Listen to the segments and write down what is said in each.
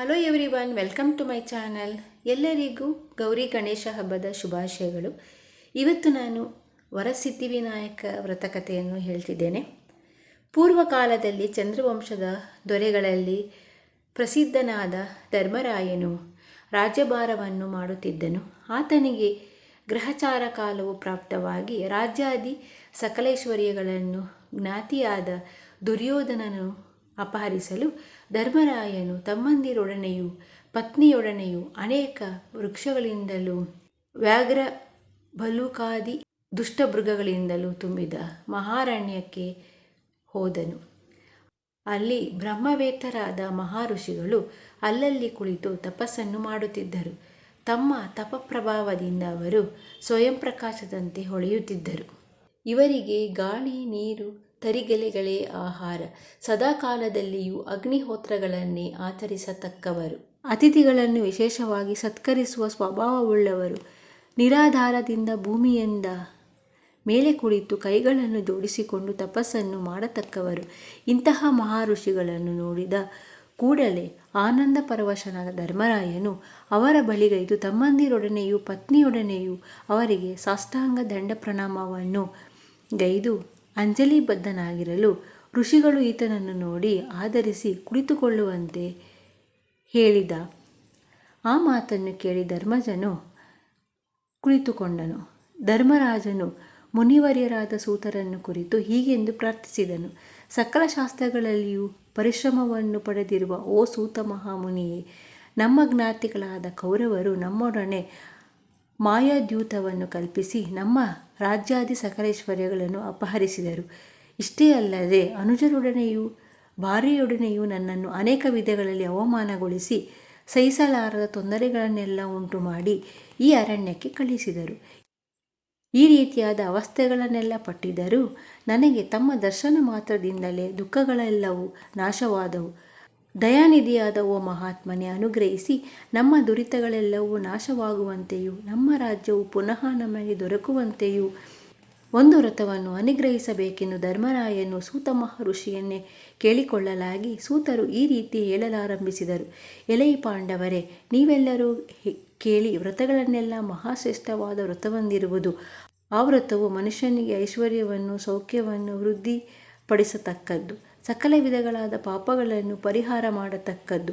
Hello everyone welcome to my channel ಎಲ್ಲರಿಗೂ ಗೌರಿ ಗಣೇಶ ಹಬ್ಬದ ಶುಭಾಶಯಗಳು. ಇವತ್ತು ನಾನು ವರಸಿದ್ಧಿವಿನಾಯಕ ವ್ರತಕಥೆಯನ್ನು ಹೇಳ್ತಿದ್ದೇನೆ. ಪೂರ್ವಕಾಲದಲ್ಲಿ ಚಂದ್ರವಂಶದ ದೊರೆಗಳಲ್ಲಿ ಪ್ರಸಿದ್ಧನಾದ ಧರ್ಮರಾಯನು ರಾಜ್ಯಭಾರವನ್ನು ಮಾಡುತ್ತಿದ್ದನು. ಆತನಿಗೆ ಗ್ರಹಚಾರ ಕಾಲವು ಪ್ರಾಪ್ತವಾಗಿ ರಾಜ್ಯಾದಿ ಸಕಲೇಶ್ವರಿಯಗಳನ್ನು ಜ್ಞಾತಿಯಾದ ದುರ್ಯೋಧನನು ಅಪಹರಿಸಲು ಧರ್ಮರಾಯನು ತಮ್ಮಂದಿರೊಡನೆಯೂ ಪತ್ನಿಯೊಡನೆಯೂ ಅನೇಕ ವೃಕ್ಷಗಳಿಂದಲೂ ವ್ಯಾಘ್ರ ಬಲುಕಾದಿ ದುಷ್ಟಮೃಗಗಳಿಂದಲೂ ತುಂಬಿದ ಮಹಾರಣ್ಯಕ್ಕೆ ಹೋದನು. ಅಲ್ಲಿ ಬ್ರಹ್ಮವೇತ್ತರಾದ ಮಹಾಋಷಿಗಳು ಅಲ್ಲಲ್ಲಿ ಕುಳಿತು ತಪಸ್ಸನ್ನು ಮಾಡುತ್ತಿದ್ದರು. ತಮ್ಮ ತಪಪ್ರಭಾವದಿಂದ ಅವರು ಸ್ವಯಂ ಪ್ರಕಾಶದಂತೆ ಹೊಳೆಯುತ್ತಿದ್ದರು. ಇವರಿಗೆ ಗಾಳಿ, ನೀರು ತರಿಗೆಲೆಗಳೇ ಆಹಾರ. ಸದಾಕಾಲದಲ್ಲಿಯೂ ಅಗ್ನಿಹೋತ್ರಗಳನ್ನೇ ಆಚರಿಸತಕ್ಕವರು. ಅತಿಥಿಗಳನ್ನು ವಿಶೇಷವಾಗಿ ಸತ್ಕರಿಸುವ ಸ್ವಭಾವವುಳ್ಳವರು. ನಿರಾಧಾರದಿಂದ ಭೂಮಿಯಿಂದ ಮೇಲೆ ಕುಳಿತು ಕೈಗಳನ್ನು ಜೋಡಿಸಿಕೊಂಡು ತಪಸ್ಸನ್ನು ಮಾಡತಕ್ಕವರು. ಇಂತಹ ಮಹಾಋಷಿಗಳನ್ನು ನೋಡಿದ ಕೂಡಲೇ ಆನಂದ ಪರವಶನಾದ ಧರ್ಮರಾಯನು ಅವರ ಬಳಿಗೈದು ತಮ್ಮಂದಿರೊಡನೆಯೂ ಪತ್ನಿಯೊಡನೆಯೂ ಅವರಿಗೆ ಸಾಷ್ಟಾಂಗ ದಂಡ ಪ್ರಣಾಮವನ್ನು ಗೈದು ಅಂಜಲಿಬದ್ಧನಾಗಿರಲು ಋಷಿಗಳು ಈತನನ್ನು ನೋಡಿ ಆಧರಿಸಿ ಕುಳಿತುಕೊಳ್ಳುವಂತೆ ಹೇಳಿದ. ಆ ಮಾತನ್ನು ಕೇಳಿ ಧರ್ಮಜನು ಕುಳಿತುಕೊಂಡನು. ಧರ್ಮರಾಜನು ಮುನಿವರ್ಯರಾದ ಸೂತರನ್ನು ಕುರಿತು ಹೀಗೆಂದು ಪ್ರಾರ್ಥಿಸಿದನು. ಸಕಲ ಶಾಸ್ತ್ರಗಳಲ್ಲಿಯೂ ಪರಿಶ್ರಮವನ್ನು ಪಡೆದಿರುವ ಓ ಸೂತ ಮಹಾಮುನಿಯೇ, ನಮ್ಮ ಜ್ಞಾತಿಗಳಾದ ಕೌರವರು ನಮ್ಮೊಡನೆ ಮಾಯಾದ್ಯೂತವನ್ನು ಕಲ್ಪಿಸಿ ನಮ್ಮ ರಾಜ್ಯಾದಿ ಸಕಲೇಶ್ವರ್ಯಗಳನ್ನು ಅಪಹರಿಸಿದರು. ಇಷ್ಟೇ ಅಲ್ಲದೆ ಅನುಜರೊಡನೆಯೂ ಭಾರ್ಯೆಯೊಡನೆಯೂ ನನ್ನನ್ನು ಅನೇಕ ವಿಧಗಳಲ್ಲಿ ಅವಮಾನಗೊಳಿಸಿ ಸಹಿಸಲಾರದ ತೊಂದರೆಗಳನ್ನೆಲ್ಲ ಉಂಟು ಮಾಡಿ ಈ ಅರಣ್ಯಕ್ಕೆ ಕಳಿಸಿದರು. ಈ ರೀತಿಯಾದ ಅವಸ್ಥೆಗಳನ್ನೆಲ್ಲ ಪಟ್ಟಿದ್ದರೂ ನನಗೆ ತಮ್ಮ ದರ್ಶನ ಮಾತ್ರದಿಂದಲೇ ದುಃಖಗಳೆಲ್ಲವೂ ನಾಶವಾದವು. ದಯಾನಿಧಿಯಾದ ಓ ಮಹಾತ್ಮನೆ, ಅನುಗ್ರಹಿಸಿ ನಮ್ಮ ದುರಿತಗಳೆಲ್ಲವೂ ನಾಶವಾಗುವಂತೆಯೂ, ನಮ್ಮ ರಾಜ್ಯವು ಪುನಃ ನಮಗೆ ದೊರಕುವಂತೆಯೂ ಒಂದು ವ್ರತವನ್ನು ಅನುಗ್ರಹಿಸಬೇಕೆಂದು ಧರ್ಮರಾಯನ್ನು ಸೂತ ಮಹರ್ಷಿಯನ್ನೇ ಕೇಳಿಕೊಳ್ಳಲಾಗಿ ಸೂತರು ಈ ರೀತಿ ಹೇಳಲಾರಂಭಿಸಿದರು. ಎಲೈ ಪಾಂಡವರೇ, ನೀವೆಲ್ಲರೂ ಕೇಳಿ ವ್ರತಗಳನ್ನೆಲ್ಲ ಮಹಾಶ್ರೇಷ್ಠವಾದ ವ್ರತವೊಂದಿರುವುದು. ಆ ವ್ರತವು ಮನುಷ್ಯನಿಗೆ ಐಶ್ವರ್ಯವನ್ನು, ಸೌಖ್ಯವನ್ನು ವೃದ್ಧಿಪಡಿಸತಕ್ಕದ್ದು. ಸಕಲ ವಿಧಗಳಾದ ಪಾಪಗಳನ್ನು ಪರಿಹಾರ ಮಾಡತಕ್ಕದ್ದು,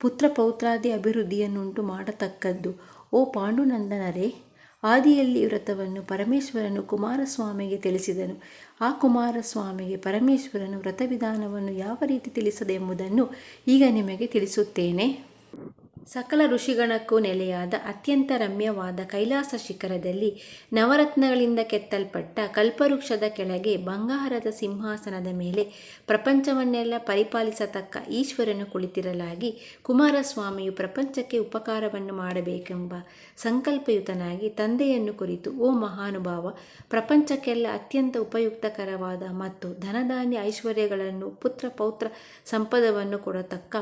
ಪುತ್ರ ಪೌತ್ರಾದಿ ಅಭಿವೃದ್ಧಿಯನ್ನುಂಟು ಮಾಡತಕ್ಕದ್ದು. ಓ ಪಾಂಡುನಂದನರೇ, ಆದಿಯಲ್ಲಿ ವ್ರತವನ್ನು ಪರಮೇಶ್ವರನು ಕುಮಾರಸ್ವಾಮಿಗೆ ತಿಳಿಸಿದನು. ಆ ಕುಮಾರಸ್ವಾಮಿಗೆ ಪರಮೇಶ್ವರನು ವ್ರತವಿಧಾನವನ್ನು ಯಾವ ರೀತಿ ತಿಳಿಸದೆ ಎಂಬುದನ್ನು ಈಗ ನಿಮಗೆ ತಿಳಿಸುತ್ತೇನೆ. ಸಕಲ ಋಷಿಗಣಕ್ಕೂ ನೆಲೆಯಾದ ಅತ್ಯಂತ ರಮ್ಯವಾದ ಕೈಲಾಸ ಶಿಖರದಲ್ಲಿ ನವರತ್ನಗಳಿಂದ ಕೆತ್ತಲ್ಪಟ್ಟ ಕಲ್ಪವೃಕ್ಷದ ಕೆಳಗೆ ಬಂಗಾರದ ಸಿಂಹಾಸನದ ಮೇಲೆ ಪ್ರಪಂಚವನ್ನೆಲ್ಲ ಪರಿಪಾಲಿಸತಕ್ಕ ಈಶ್ವರನು ಕುಳಿತಿರಲಾಗಿ ಕುಮಾರಸ್ವಾಮಿಯು ಪ್ರಪಂಚಕ್ಕೆ ಉಪಕಾರವನ್ನು ಮಾಡಬೇಕೆಂಬ ಸಂಕಲ್ಪಯುತನಾಗಿ ತಂದೆಯನ್ನು ಕುರಿತು, ಓ ಮಹಾನುಭಾವ, ಪ್ರಪಂಚಕ್ಕೆಲ್ಲ ಅತ್ಯಂತ ಉಪಯುಕ್ತಕರವಾದ ಮತ್ತು ಧನಧಾನ್ಯ ಐಶ್ವರ್ಯಗಳನ್ನು ಪುತ್ರ ಪೌತ್ರ ಸಂಪದವನ್ನು ಕೊಡತಕ್ಕ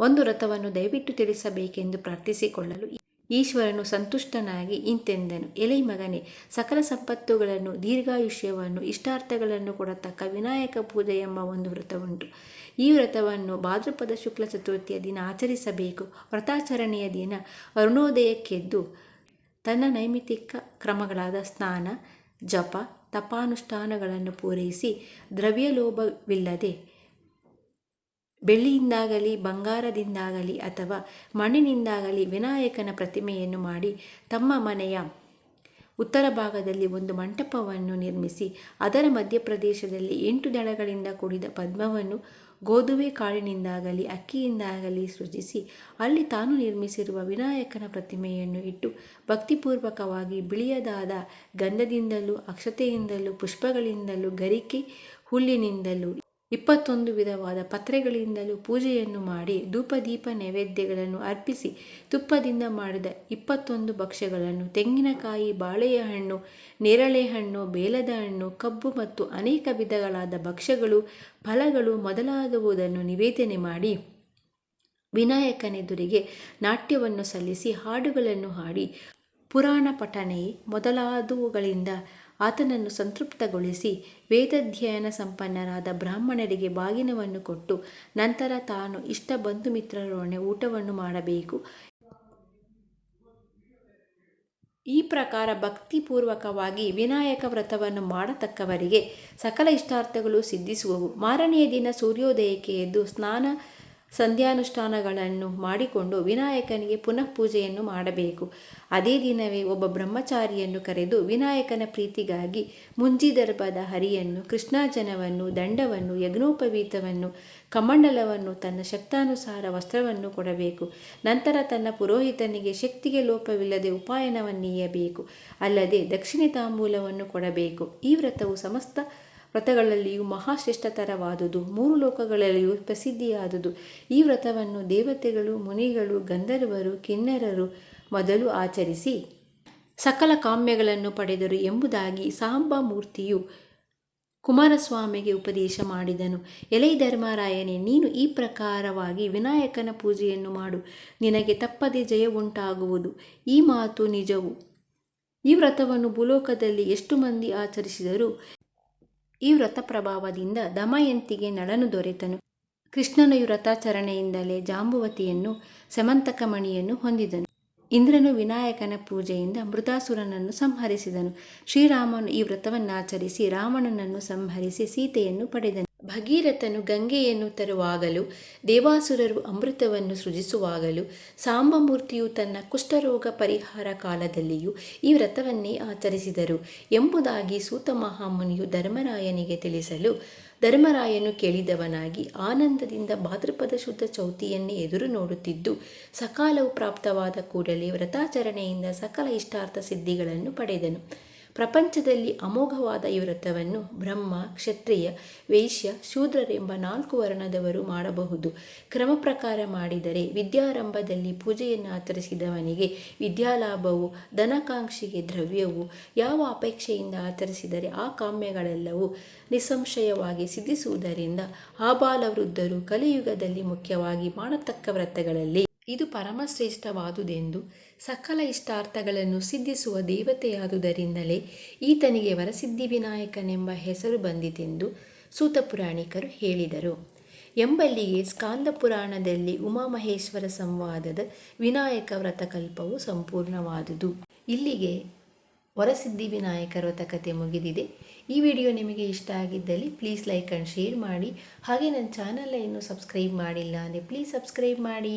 ಒಂದು ವ್ರತವನ್ನು ದಯವಿಟ್ಟು ತಿಳಿಸಬೇಕೆಂದು ಪ್ರಾರ್ಥಿಸಿಕೊಳ್ಳಲು ಈಶ್ವರನು ಸಂತುಷ್ಟನಾಗಿ ಇಂತೆಂದನು. ಎಲೈ ಮಗನೇ, ಸಕಲ ಸಂಪತ್ತುಗಳನ್ನು, ದೀರ್ಘಾಯುಷ್ಯವನ್ನು, ಇಷ್ಟಾರ್ಥಗಳನ್ನು ಕೊಡತಕ್ಕ ವಿನಾಯಕ ಪೂಜೆ ಎಂಬ ಒಂದು ವ್ರತವುಂಟು. ಈ ವ್ರತವನ್ನು ಭಾದ್ರಪದ ಶುಕ್ಲ ಚತುರ್ಥಿಯ ದಿನ ಆಚರಿಸಬೇಕು. ವ್ರತಾಚರಣೆಯ ದಿನ ಅರುಣೋದಯಕ್ಕೆದ್ದು ತನ್ನ ನೈಮಿತಿಕ ಕ್ರಮಗಳಾದ ಸ್ನಾನ, ಜಪ, ತಪಾನುಷ್ಠಾನಗಳನ್ನು ಪೂರೈಸಿ ದ್ರವ್ಯಲೋಭವಿಲ್ಲದೆ ಬೆಳ್ಳಿಯಿಂದಾಗಲಿ, ಬಂಗಾರದಿಂದಾಗಲಿ ಅಥವಾ ಮಣ್ಣಿನಿಂದಾಗಲಿ ವಿನಾಯಕನ ಪ್ರತಿಮೆಯನ್ನು ಮಾಡಿ ತಮ್ಮ ಮನೆಯ ಉತ್ತರ ಭಾಗದಲ್ಲಿ ಒಂದು ಮಂಟಪವನ್ನು ನಿರ್ಮಿಸಿ, ಅದರ ಮಧ್ಯಪ್ರದೇಶದಲ್ಲಿ ಎಂಟು ದಳಗಳಿಂದ ಕೂಡಿದ ಪದ್ಮವನ್ನು ಗೋಧುವೆ ಕಾಳಿನಿಂದಾಗಲಿ ಅಕ್ಕಿಯಿಂದಾಗಲಿ ಸೃಜಿಸಿ, ಅಲ್ಲಿ ತಾನು ನಿರ್ಮಿಸಿರುವ ವಿನಾಯಕನ ಪ್ರತಿಮೆಯನ್ನು ಇಟ್ಟು ಭಕ್ತಿಪೂರ್ವಕವಾಗಿ ಬಿಳಿಯದಾದ ಗಂಧದಿಂದಲೂ, ಅಕ್ಷತೆಯಿಂದಲೂ, ಪುಷ್ಪಗಳಿಂದಲೂ, ಗರಿಕೆ ಹುಲ್ಲಿನಿಂದಲೂ ಇಪ್ಪತ್ತೊಂದು ವಿಧವಾದ ಪತ್ರೆಗಳಿಂದಲೂ ಪೂಜೆಯನ್ನು ಮಾಡಿ ಧೂಪದೀಪ ನೈವೇದ್ಯಗಳನ್ನು ಅರ್ಪಿಸಿ ತುಪ್ಪದಿಂದ ಮಾಡಿದ ಇಪ್ಪತ್ತೊಂದು ಭಕ್ಷ್ಯಗಳನ್ನು ತೆಂಗಿನಕಾಯಿ ಬಾಳೆಯ ಹಣ್ಣು ನೇರಳೆ ಹಣ್ಣು ಬೇಲದ ಹಣ್ಣು, ಕಬ್ಬು ಮತ್ತು ಅನೇಕ ವಿಧಗಳಾದ ಭಕ್ಷ್ಯಗಳು, ಫಲಗಳು ಮೊದಲಾದವುದನ್ನು ನಿವೇದನೆ ಮಾಡಿ ವಿನಾಯಕನೆದುರಿಗೆ ನಾಟ್ಯವನ್ನು ಸಲ್ಲಿಸಿ ಹಾಡುಗಳನ್ನು ಹಾಡಿ ಪುರಾಣ ಪಠನೆ ಮೊದಲಾದವುಗಳಿಂದ ಆತನನ್ನು ಸಂತೃಪ್ತಗೊಳಿಸಿ ವೇದಾಧ್ಯಯನ ಸಂಪನ್ನರಾದ ಬ್ರಾಹ್ಮಣರಿಗೆ ಬಾಗಿನವನ್ನು ಕೊಟ್ಟು ನಂತರ ತಾನು ಇಷ್ಟ ಬಂಧು ಮಿತ್ರರೊಡನೆ ಊಟವನ್ನು ಮಾಡಬೇಕು. ಈ ಪ್ರಕಾರ ಭಕ್ತಿಪೂರ್ವಕವಾಗಿ ವಿನಾಯಕ ವ್ರತವನ್ನು ಮಾಡತಕ್ಕವರಿಗೆ ಸಕಲ ಇಷ್ಟಾರ್ಥಗಳು ಸಿದ್ಧಿಸುವವು. ಮಾರನೆಯ ದಿನ ಸೂರ್ಯೋದಯಕ್ಕೆ ಎದ್ದು ಸ್ನಾನ ಸಂಧ್ಯಾನುಷ್ಠಾನಗಳನ್ನು ಮಾಡಿಕೊಂಡು ವಿನಾಯಕನಿಗೆ ಪುನಃ ಪೂಜೆಯನ್ನು ಮಾಡಬೇಕು. ಅದೇ ದಿನವೇ ಒಬ್ಬ ಬ್ರಹ್ಮಚಾರಿಯನ್ನು ಕರೆದು ವಿನಾಯಕನ ಪ್ರೀತಿಗಾಗಿ ಮುಂಜಿದರ್ಭದ ಹರಿಯನ್ನು ಕೃಷ್ಣಾಜನವನ್ನು ದಂಡವನ್ನು, ಯಜ್ಞೋಪವೀತವನ್ನು, ಕಮಂಡಲವನ್ನು, ತನ್ನ ಶಕ್ತಾನುಸಾರ ವಸ್ತ್ರವನ್ನು ಕೊಡಬೇಕು. ನಂತರ ತನ್ನ ಪುರೋಹಿತನಿಗೆ ಶಕ್ತಿಗೆ ಲೋಪವಿಲ್ಲದೆ ಉಪಾಯನವನ್ನೀಯಬೇಕು. ಅಲ್ಲದೆ ದಕ್ಷಿಣ ತಾಂಬೂಲವನ್ನು ಕೊಡಬೇಕು. ಈ ವ್ರತವು ಸಮಸ್ತ ವ್ರತಗಳಲ್ಲಿಯೂ ಮಹಾಶ್ರೇಷ್ಠತರವಾದುದು. ಮೂರು ಲೋಕಗಳಲ್ಲಿಯೂ ಪ್ರಸಿದ್ಧಿಯಾದುದು. ಈ ವ್ರತವನ್ನು ದೇವತೆಗಳು, ಮುನಿಗಳು, ಗಂಧರ್ವರು, ಕಿನ್ನರರು ಮೊದಲು ಆಚರಿಸಿ ಸಕಲ ಕಾಮ್ಯಗಳನ್ನು ಪಡೆದರು ಎಂಬುದಾಗಿ ಸಾಂಬಾ ಮೂರ್ತಿಯು ಕುಮಾರಸ್ವಾಮಿಗೆ ಉಪದೇಶ ಮಾಡಿದನು. ಎಲೈ ಧರ್ಮರಾಯನೇ, ನೀನು ಈ ಪ್ರಕಾರವಾಗಿ ವಿನಾಯಕನ ಪೂಜೆಯನ್ನು ಮಾಡು. ನಿನಗೆ ತಪ್ಪದೆ ಜಯ ಉಂಟಾಗುವುದು. ಈ ಮಾತು ನಿಜವು. ಈ ವ್ರತವನ್ನು ಭೂಲೋಕದಲ್ಲಿ ಎಷ್ಟು ಮಂದಿ ಆಚರಿಸಿದರೂ? ಈ ವ್ರತ ಪ್ರಭಾವದಿಂದ ದಮಯಂತಿಗೆ ನಳನು ದೊರೆತನು. ಕೃಷ್ಣನ ವ್ರತಾಚರಣೆಯಿಂದಲೇ ಜಾಂಬುವತಿಯನ್ನು ಸಮಂತಕಮಣಿಯನ್ನು ಹೊಂದಿದನು. ಇಂದ್ರನು ವಿನಾಯಕನ ಪೂಜೆಯಿಂದ ಮೃತಾಸುರನನ್ನು ಸಂಹರಿಸಿದನು. ಶ್ರೀರಾಮನು ಈ ವ್ರತವನ್ನಾಚರಿಸಿ ರಾವಣನನ್ನು ಸಂಹರಿಸಿ ಸೀತೆಯನ್ನು ಪಡೆದನು. ಭಗೀರಥನು ಗಂಗೆಯನ್ನು ತರುವಾಗಲೂ, ದೇವಾಸುರರು ಅಮೃತವನ್ನು ಸೃಜಿಸುವಾಗಲೂ, ಸಾಂಬಮೂರ್ತಿಯು ತನ್ನ ಕುಷ್ಠರೋಗ ಪರಿಹಾರ ಕಾಲದಲ್ಲಿಯೂ ಈ ವ್ರತವನ್ನೇ ಆಚರಿಸಿದರು ಎಂಬುದಾಗಿ ಸೂತ ಮಹಾಮುನಿಯು ಧರ್ಮರಾಯನಿಗೆ ತಿಳಿಸಲು, ಧರ್ಮರಾಯನು ಕೇಳಿದವನಾಗಿ ಆನಂದದಿಂದ ಭಾದ್ರಪದ ಶುದ್ಧ ಚೌತಿಯನ್ನೇ ಎದುರು ನೋಡುತ್ತಿದ್ದು, ಸಕಾಲವು ಪ್ರಾಪ್ತವಾದ ಕೂಡಲೇ ವ್ರತಾಚರಣೆಯಿಂದ ಸಕಲ ಇಷ್ಟಾರ್ಥ ಸಿದ್ಧಿಗಳನ್ನು ಪಡೆದನು. ಪ್ರಪಂಚದಲ್ಲಿ ಅಮೋಘವಾದ ಈ ವ್ರತವನ್ನು ಬ್ರಹ್ಮ, ಕ್ಷತ್ರಿಯ, ವೈಶ್ಯ, ಶೂದ್ರರೆಂಬ ನಾಲ್ಕು ವರ್ಣದವರು ಮಾಡಬಹುದು. ಕ್ರಮ ಪ್ರಕಾರ ಮಾಡಿದರೆ ವಿದ್ಯಾರಂಭದಲ್ಲಿ ಪೂಜೆಯನ್ನು ಆಚರಿಸಿದವನಿಗೆ ವಿದ್ಯಾಲಾಭವು, ಧನಕಾಂಕ್ಷಿಗೆ ದ್ರವ್ಯವು, ಯಾವ ಅಪೇಕ್ಷೆಯಿಂದ ಆಚರಿಸಿದರೆ ಆ ಕಾಮ್ಯಗಳೆಲ್ಲವೂ ನಿಸ್ಸಂಶಯವಾಗಿ ಸಿದ್ಧಿಸುವುದರಿಂದ ಆಬಾಲವೃದ್ಧರು ಕಲಿಯುಗದಲ್ಲಿ ಮುಖ್ಯವಾಗಿ ಮಾಡತಕ್ಕ ವ್ರತಗಳಲ್ಲಿ ಇದು ಪರಮಶ್ರೇಷ್ಠವಾದುದೆಂದು ಸಕಲ ಇಷ್ಟಾರ್ಥಗಳನ್ನು ಸಿದ್ಧಿಸುವ ದೇವತೆಯಾದುದರಿಂದಲೇ ಈತನಿಗೆ ವರಸಿದ್ಧಿ ವಿನಾಯಕನೆಂಬ ಹೆಸರು ಬಂದಿತೆಂದು ಸೂತಪುರಾಣಿಕರು ಹೇಳಿದರು. ಎಂಬಲ್ಲಿಗೆ ಸ್ಕಾಂದ ಪುರಾಣದಲ್ಲಿ ಉಮಾಮಹೇಶ್ವರ ಸಂವಾದದ ವಿನಾಯಕ ವ್ರತಕಲ್ಪವು ಸಂಪೂರ್ಣವಾದುದು. ಇಲ್ಲಿಗೆ ವರಸಿದ್ಧಿ ವಿನಾಯಕ ವ್ರತಕತೆ ಮುಗಿದಿದೆ. ಈ ವಿಡಿಯೋ ನಿಮಗೆ ಇಷ್ಟ ಆಗಿದ್ದಲ್ಲಿ ಪ್ಲೀಸ್ ಲೈಕ್ ಆ್ಯಂಡ್ ಶೇರ್ ಮಾಡಿ. ಹಾಗೆ ನನ್ನ ಚಾನಲ್ ಇನ್ನೂ ಸಬ್ಸ್ಕ್ರೈಬ್ ಮಾಡಿಲ್ಲ ಅಂದರೆ ಪ್ಲೀಸ್ ಸಬ್ಸ್ಕ್ರೈಬ್ ಮಾಡಿ.